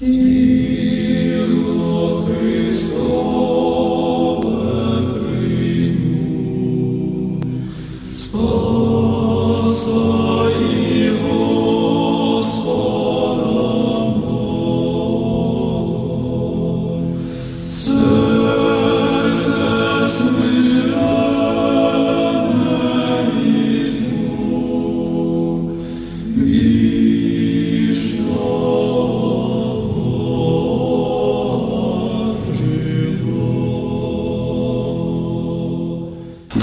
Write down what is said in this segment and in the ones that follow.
Mm-hmm.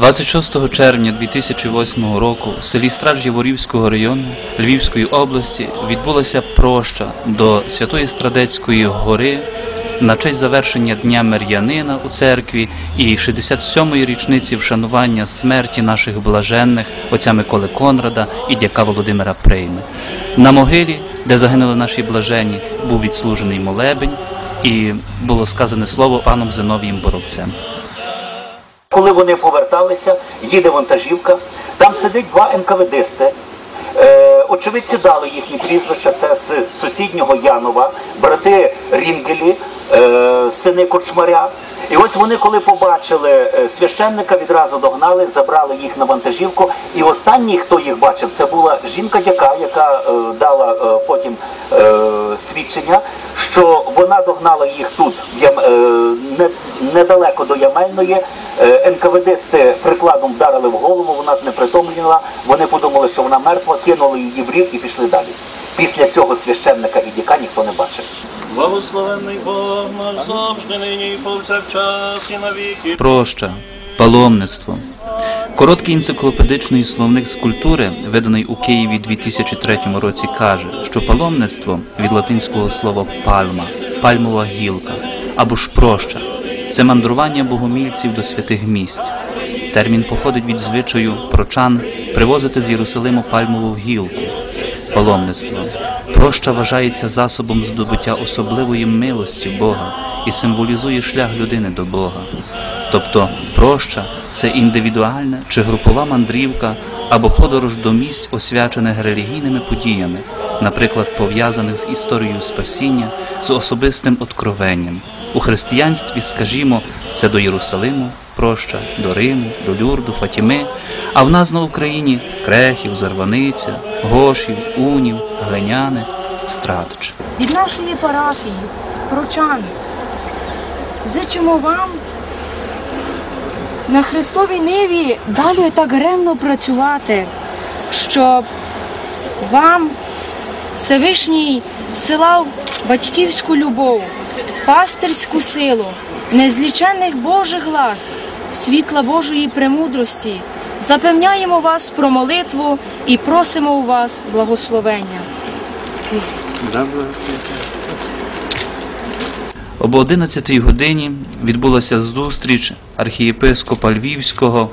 26 червня 2008 року в селі Страж Яворівського району Львівської області відбулася проща до Святої Страдецької гори на честь завершення Дня Мер'янина у церкві і 67-ї річниці вшанування смерті наших блаженних отця Миколи Конрада і дяка Володимира Прейми. На могилі, де загинули наші блаженні, був відслужений молебень і було сказане слово паном Зиновієм Боровцем. Коли вони поверталися, їде вантажівка, там сидить два НКВДсти. Е, очевидці дали їхні прізвища, це з сусіднього Янова, брати Рінгелі, е, сини Корчмаря. І ось вони, коли побачили е, священника, відразу догнали, забрали їх на вантажівку. І останній, хто їх бачив, це була жінка, яка, яка е, дала е, потім свідчення, що вона догнала їх тут, недалеко до Ямельної. НКВДсти прикладом вдарили в голову, вона знепритомліла. Вони подумали, що вона мертва, кинули її в рів і пішли далі. Після цього священника і діка ніхто не бачив. Благословенний Бог наш завжди нині повсякчас і навіки. Проща, паломництво. Короткий енциклопедичний словник з культури, виданий у Києві 2003 році, каже, що паломництво від латинського слова пальма, пальмова гілка або ж проща це мандрування богомільців до святих місць. Термін походить від звичаю прочан привозити з Єрусалиму пальмову гілку. Паломництво. Проща вважається засобом здобуття особливої милості Бога і символізує шлях людини до Бога. Тобто проща це індивідуальна чи групова мандрівка або подорож до місць, освячених релігійними подіями, наприклад, пов'язаних з історією спасіння, з особистим откровенням. У християнстві, скажімо, це до Єрусалиму, проща, до Риму, до Люрду, Фатіми, а в нас на Україні Крехів, Зарваниця, Гошів, Унів, Глиняни, Стратич. від нашої парафії, прочанець. Зичимо вам на Христовій ниві далі так ремно працювати, щоб вам Всевишній силав батьківську любов, пастирську силу, незліченних Божих ласк, світла Божої премудрості. Запевняємо вас про молитву і просимо у вас благословення. Об 11 годині відбулася зустріч архієпископа Львівського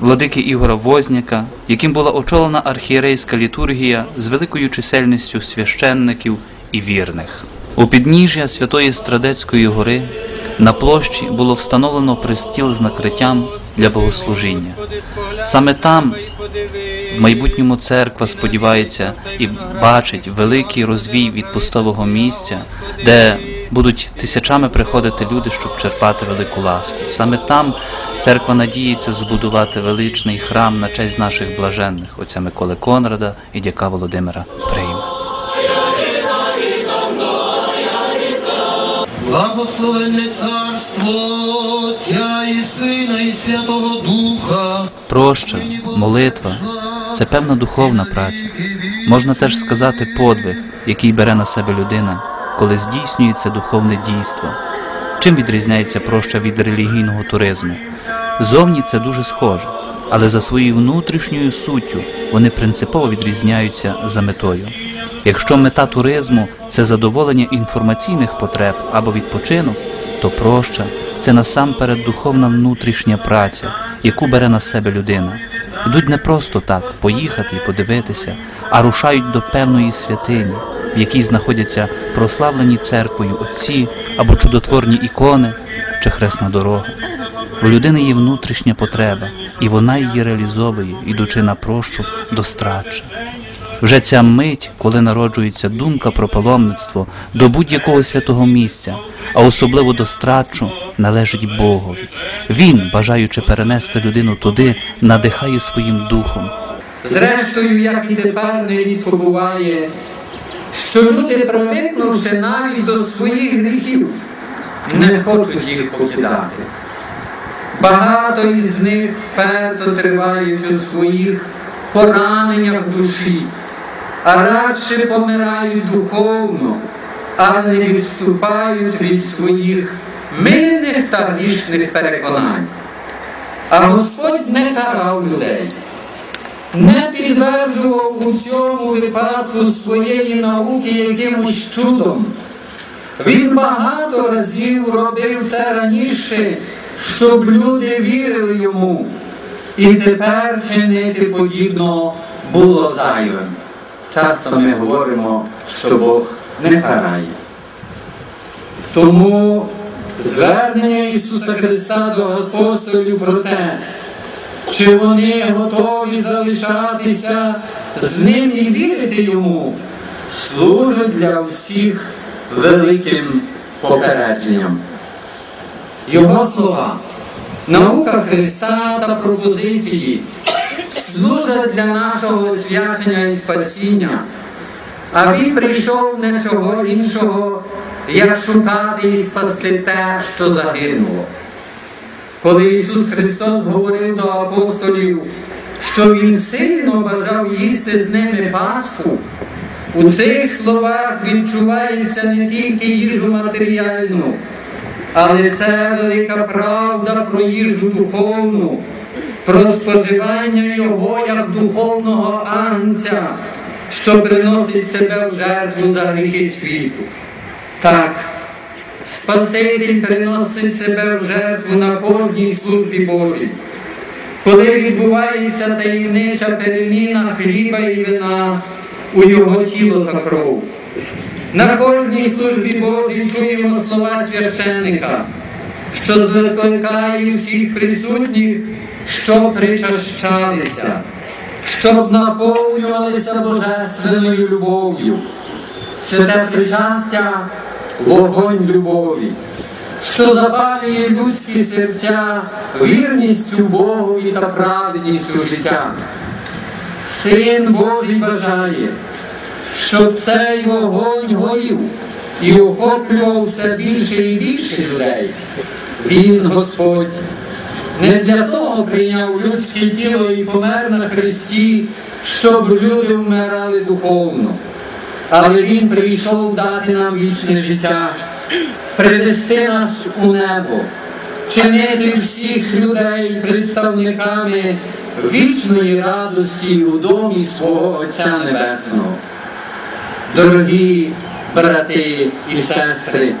владики Ігора Возняка, яким була очолена архієрейська літургія з великою чисельністю священників і вірних. У підніжжя Святої Страдецької гори на площі було встановлено пристіл з накриттям для богослужіння. Саме там в майбутньому церква сподівається і бачить великий розвій відпустового місця, де будуть тисячами приходити люди, щоб черпати велику ласку. Саме там церква надіється збудувати величний храм на честь наших блаженних, отця Миколи Конрада і дяка Володимира Прийма. Благословенне царство Отця і Сина, і Святого Духа. Проща, молитва це певна духовна праця. Можна теж сказати подвиг, який бере на себе людина, коли здійснюється духовне дійство. Чим відрізняється проща від релігійного туризму? Зовні це дуже схоже, але за своєю внутрішньою суттю вони принципово відрізняються за метою. Якщо мета туризму це задоволення інформаційних потреб або відпочинок, то проща це насамперед духовна внутрішня праця, яку бере на себе людина. Йдуть не просто так поїхати і подивитися, а рушають до певної святині, в якій знаходяться прославлені церквою отці або чудотворні ікони чи хресна дорога. У людини є внутрішня потреба, і вона її реалізовує, ідучи на прощу до страча. Вже ця мить, коли народжується думка про паломництво до будь-якого святого місця, а особливо до страчу, належить Богові. Він, бажаючи перенести людину туди, надихає своїм духом. Зрештою, як і тепер нерідко буває, що люди, привикнувши навіть до своїх гріхів, не хочуть їх покидати. Багато із них вперто тривають у своїх пораненнях душі, а радше помирають духовно, а не відступають від своїх мильних та грішних переконань. А Господь не карав людей не підтверджував у цьому випадку своєї науки якимось чудом. Він багато разів робив це раніше, щоб люди вірили йому. І тепер чинити подібно було зайвим. Часто ми говоримо, що Бог не карає. Тому звернення Ісуса Христа до апостолів про те, чи вони готові залишатися з ним і вірити йому, служить для всіх великим попередженням. Його слова, наука Христа та пропозиції служать для нашого освячення і спасіння, а він прийшов не чого іншого, як шукати і спасти те, що загинуло. Коли Ісус Христос говорив до апостолів, що Він сильно бажав їсти з ними Пасху, у цих словах відчувається не тільки їжу матеріальну, але це велика правда про їжу духовну, про споживання Його як духовного агнця, що приносить себе в жертву за гріхи світу. Так, Спаситель приносить себе в жертву на кожній службі Божій. Коли відбувається таємнича переміна хліба і вина у його тіло та кров. На кожній службі Божій чуємо слова священника, що закликає всіх присутніх, щоб причащалися, щоб наповнювалися божественною любов'ю. Святе причастя вогонь любові, що запалює людські серця вірністю Богові та праведністю життя. Син Божий бажає, щоб цей вогонь горів і охоплював все більше і більше людей. Він, Господь, не для того прийняв людське тіло і помер на Христі, щоб люди вмирали духовно але Він прийшов дати нам вічне життя, привести нас у небо, чинити всіх людей представниками вічної радості у домі свого Отця Небесного. Дорогі брати і сестри,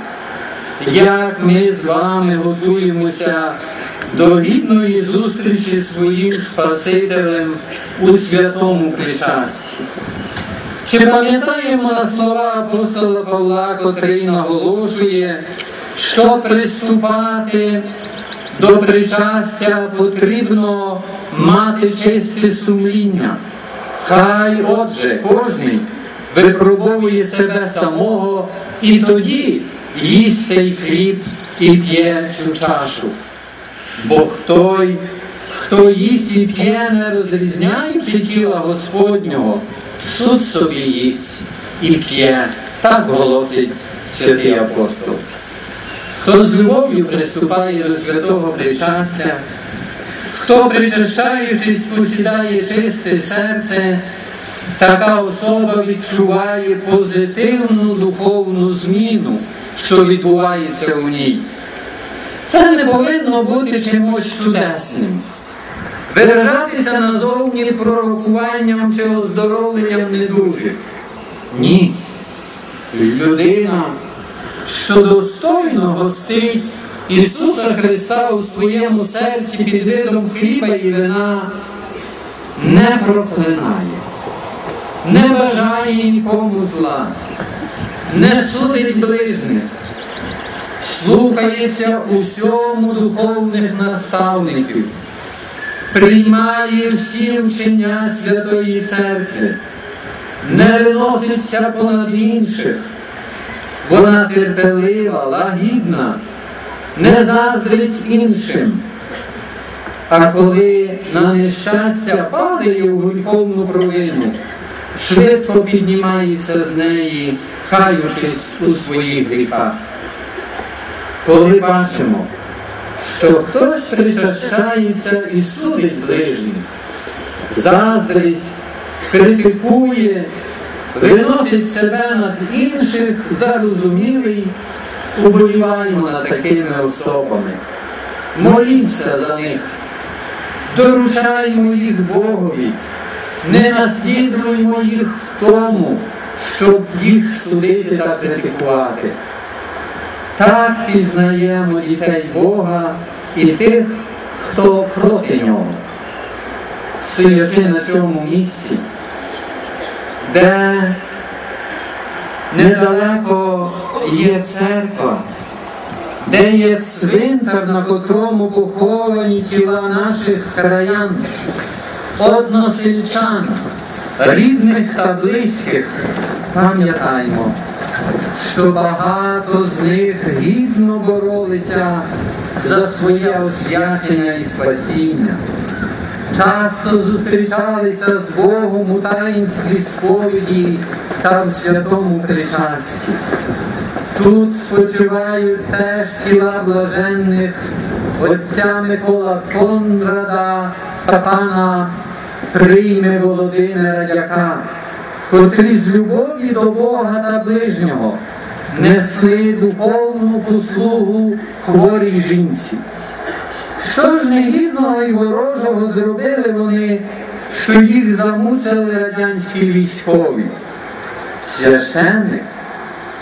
як ми з вами готуємося до гідної зустрічі своїм Спасителем у святому причасті. Чи пам'ятаємо на слова апостола Павла, котрий наголошує, що приступати до причастя потрібно мати чисте сумління? Хай, отже, кожний випробовує себе самого і тоді їсть цей хліб і п'є цю чашу. Бо той, хто їсть і п'є, не розрізняючи тіла Господнього, суд собі їсть і п'є, так голосить святий апостол. Хто з любов'ю приступає до святого причастя, хто причащаючись посідає чисте серце, така особа відчуває позитивну духовну зміну, що відбувається у ній. Це не повинно бути чимось чудесним виражатися назовні пророкуванням чи оздоровленням недужих. Ні. Людина, що достойно гостить Ісуса Христа у своєму серці під видом хліба і вина, не проклинає, не бажає нікому зла, не судить ближніх, слухається усьому духовних наставників приймає всі вчення Святої Церкви, не виноситься понад інших. Вона терпелива, лагідна, не заздрить іншим. А коли на нещастя падає у гріховну провину, швидко піднімається з неї, каючись у своїх гріхах. Коли бачимо, що хтось причащається і судить ближніх, заздрість, критикує, виносить себе над інших, зарозумілий, уболіваємо над такими особами. Молімося за них, доручаємо їх Богові, не наслідуємо їх в тому, щоб їх судити та критикувати. Так пізнаємо дітей Бога і тих, хто проти нього. Стоячи на цьому місці, де недалеко є церква, де є цвинтар, на котрому поховані тіла наших краян, односельчан, рідних та близьких, пам'ятаємо, що багато з них гідно боролися за своє освячення і спасіння. Часто зустрічалися з Богом у таїнстві сповіді та в святому причасті. Тут спочивають теж тіла блаженних отця Микола Конрада та пана Прийми Володимира Дяка, котрі з любові до Бога та ближнього несли духовну послугу хворій жінці. Що ж негідного і ворожого зробили вони, що їх замучили радянські військові? Священник,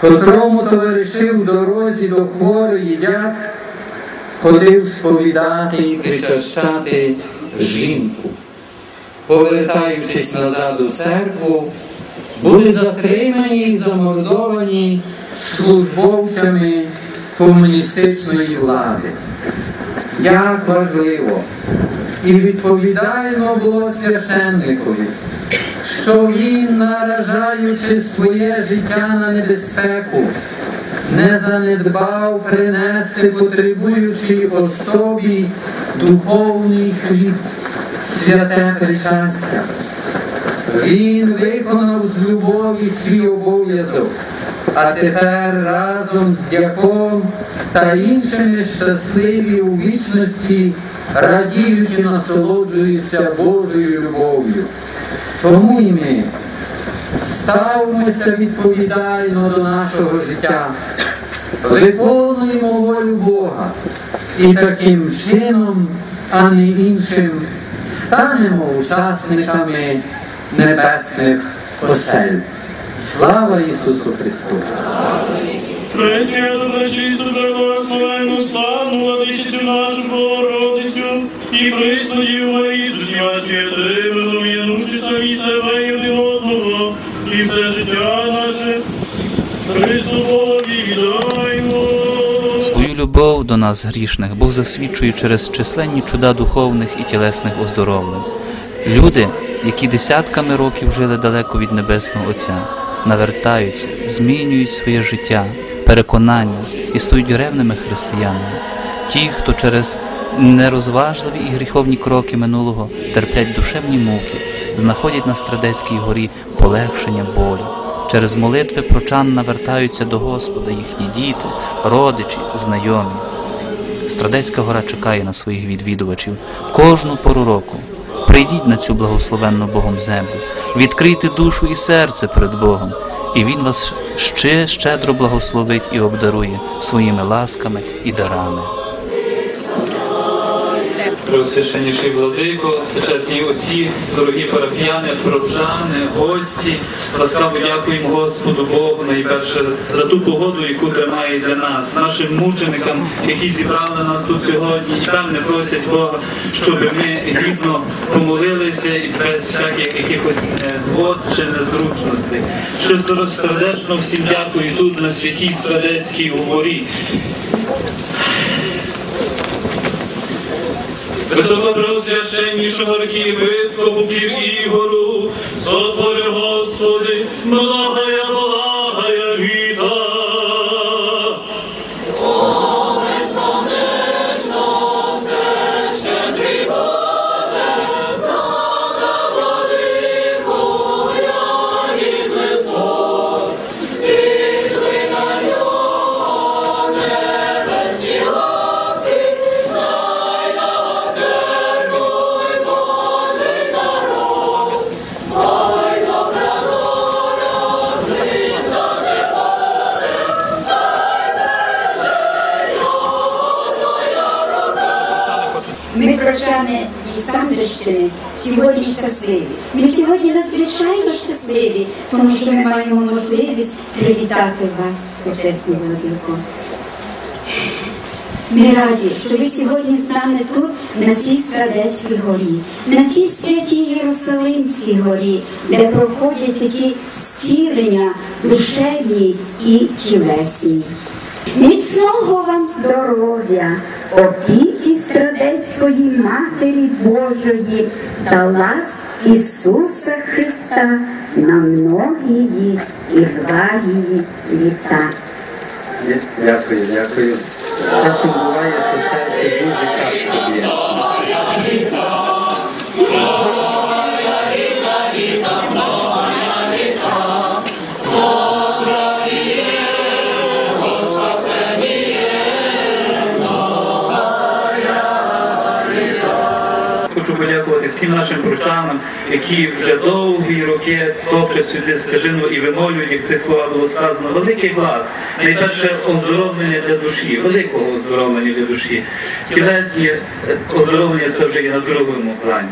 котрому товаришив дорозі до хворої дяк, ходив сповідати і причащати жінку. Повертаючись назад у церкву, були затримані і замордовані службовцями комуністичної влади. Як важливо і відповідально було священникові, що він, наражаючи своє життя на небезпеку, не занедбав принести потребуючій особі духовний хліб, святе причастя. Він виконав з любові свій обов'язок, а тепер разом з дяком та іншими щасливі у вічності радіють і насолоджуються Божою любов'ю. Тому і ми ставимося відповідально до нашого життя, виконуємо волю Бога. І таким чином, а не іншим, станемо учасниками небесних осель. Слава Ісусу Христу! Пресвяту, пречисту, благословенну, славну владичицю нашу Богородицю і присну Марію з усіма святими, дом'янувши самі себе і один одного, і все життя наше Христу Богові віддаймо. Свою любов до нас, грішних, Бог засвідчує через численні чуда духовних і тілесних оздоровлень. Люди, які десятками років жили далеко від Небесного Отця, навертаються, змінюють своє життя, переконання і стають ревними християнами. Ті, хто через нерозважливі і гріховні кроки минулого терплять душевні муки, знаходять на Страдецькій горі полегшення болю. Через молитви прочан навертаються до Господа їхні діти, родичі, знайомі. Страдецька гора чекає на своїх відвідувачів кожну пору року. Прийдіть на цю благословенну Богом землю, відкрийте душу і серце перед Богом, і Він вас ще щедро благословить і обдарує своїми ласками і дарами. Просвященніший владико, сучасні отці, дорогі парафіяни, прочани, гості. Ласкаво дякуємо Господу Богу найперше за ту погоду, яку тримає для нас, нашим мученикам, які зібрали нас тут сьогодні, і певне просять Бога, щоб ми гідно помолилися і без всяких якихось е, чи незручностей. Що сердечно всім дякую тут на святій Страдецькій горі. Високопреосвященнішого архієпископу Ігору, сотвори, Господи, благая, Самбірщини, сьогодні щасливі. Ми сьогодні надзвичайно щасливі, тому що ми маємо можливість привітати вас, сучасні владико. Ми раді, що ви сьогодні з нами тут, на цій Страдецькій горі, на цій святій Єрусалимській горі, де проходять такі стілення душевні і тілесні. Міцного вам здоров'я, опіки Страдецької Матері Божої та лас Ісуса Христа на многії і благії літа. Дякую, дякую. Часом буває, що серце дуже тяжко всім нашим прочанам, які вже довгі роки топчуть сюди скажімо і вимолюють, як цих словах було сказано, великий глас. Найперше оздоровлення для душі, великого оздоровлення для душі. Тілесні е, оздоровлення це вже є на другому плані.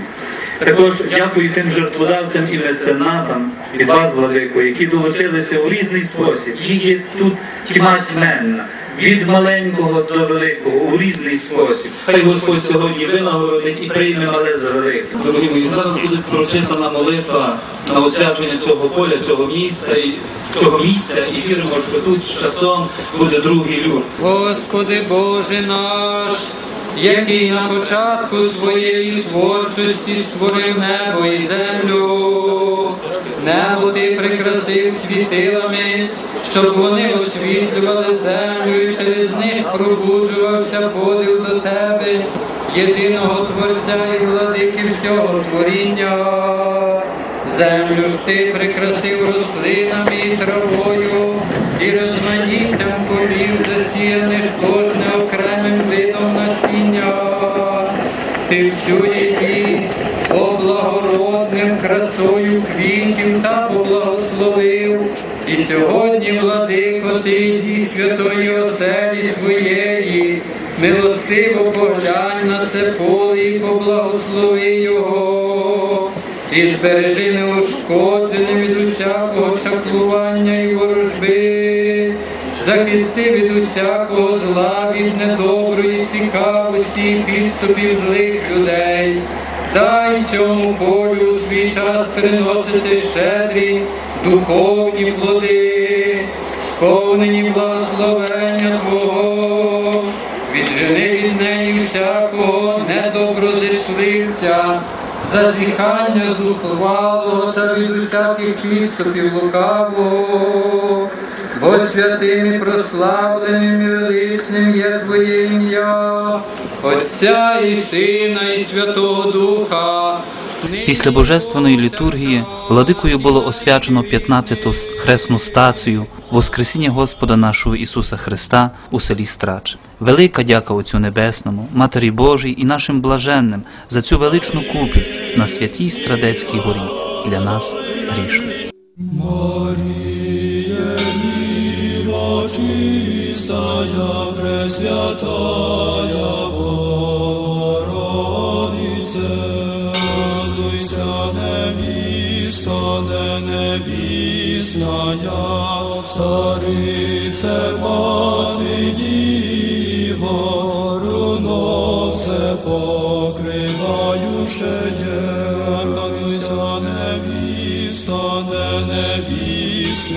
Також дякую тим жертводавцям і меценатам від вас, Владико, які долучилися у різний спосіб. Їх є тут тьма тьменна. Від маленького до великого у різний спосіб. Хай Господь сьогодні винагородить і прийме мале за велике. Дорогі мої, зараз буде прочитана молитва на освячення цього поля, цього міста і цього місця, і віримо, що тут з часом буде другий люр. Господи Боже наш, який на початку своєї творчості створив небо і землю, небо ти прикрасив світилами, щоб вони освітлювали землю, і через них пробуджувався подив до тебе, єдиного Творця і владики всього творіння. Землю ж ти прикрасив рослинами і травою, і розманіттям полів, засіяних кожне окремим видом насіння. Ти всю її облагородним красою сьогодні, владико, ти зі святої оселі своєї, милостиво поглянь на це поле і поблагослови його. І збережи неушкодженим від усякого чаклування і ворожби, захисти від усякого зла, від недоброї цікавості і підступів злих людей. Дай цьому полю свій час приносити щедрі духовні плоди, сповнені благословення Твого, віджени від неї всякого недоброзичливця, зазіхання зухвалого та від усяких підступів лукавого, бо святим і прославленим і величним є Твоє ім'я, Отця і Сина, і Святого Духа. Після божественної літургії владикою було освячено 15-ту хресну стацію Воскресіння Господа нашого Ісуса Христа у селі Страч. Велика дяка Отцю Небесному, Матері Божій і нашим блаженним за цю величну купіль на святій Страдецькій горі для нас грішних. чистая, пресвятая невіста, не небісная, царице, мати діво, руно все покриваючеє, радуйся, невіста, не небісная,